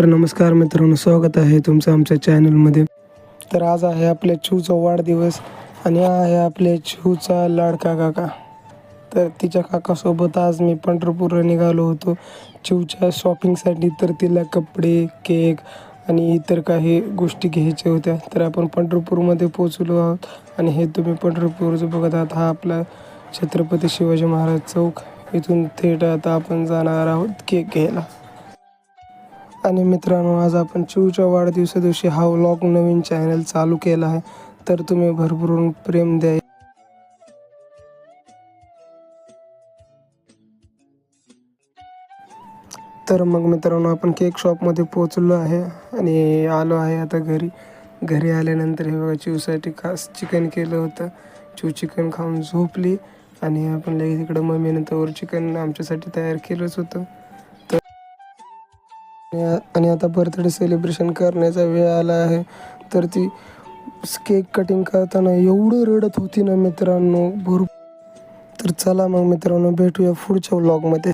तर नमस्कार मित्रांनो स्वागत आहे तुमचं आमच्या चॅनलमध्ये. तर आज आहे आपल्या चिवचा वाढदिवस आणि हा आहे आपल्या चिवचा लाडका काका. तर तिच्या काकासोबत आज मी पंढरपूरला निघालो होतो. चिवच्या शॉपिंगसाठी तर तिला कपडे केक आणि इतर काही गोष्टी घ्यायच्या होत्या. तर आपण पंढरपूरमध्ये पोचलो आहोत आणि हे तुम्ही पंढरपूरचं बघत आहात. हा आपला छत्रपती शिवाजी महाराज चौक. इथून थेट आता आपण जाणार आहोत केक घ्यायला. आणि मित्रांनो आज आपण चिवच्या वाढदिवसा दिवशी हा व्लॉग नवीन चॅनल चालू केला आहे. तर तुम्ही भरभरून प्रेम द्या. तर मग मित्रांनो आपण केक शॉपमध्ये पोचलो आहे आणि आलो आहे आता घरी. घरी आल्यानंतर हे बघा चिवसाठी खास चिकन केलं होतं. चिव चिकन खाऊन झोपली आणि आपण लगेच इकडं मम्मीनं तर चिकन आमच्यासाठी तयार केलंच होतं. आणि आता बर्थडे सेलिब्रेशन करण्याचा वेळ आला आहे. तर ती केक कटिंग करताना एवढं रडत होती ना मित्रांनो. भरपूर. तर चला मग मित्रांनो भेटूया पुढच्या व्लॉगमध्ये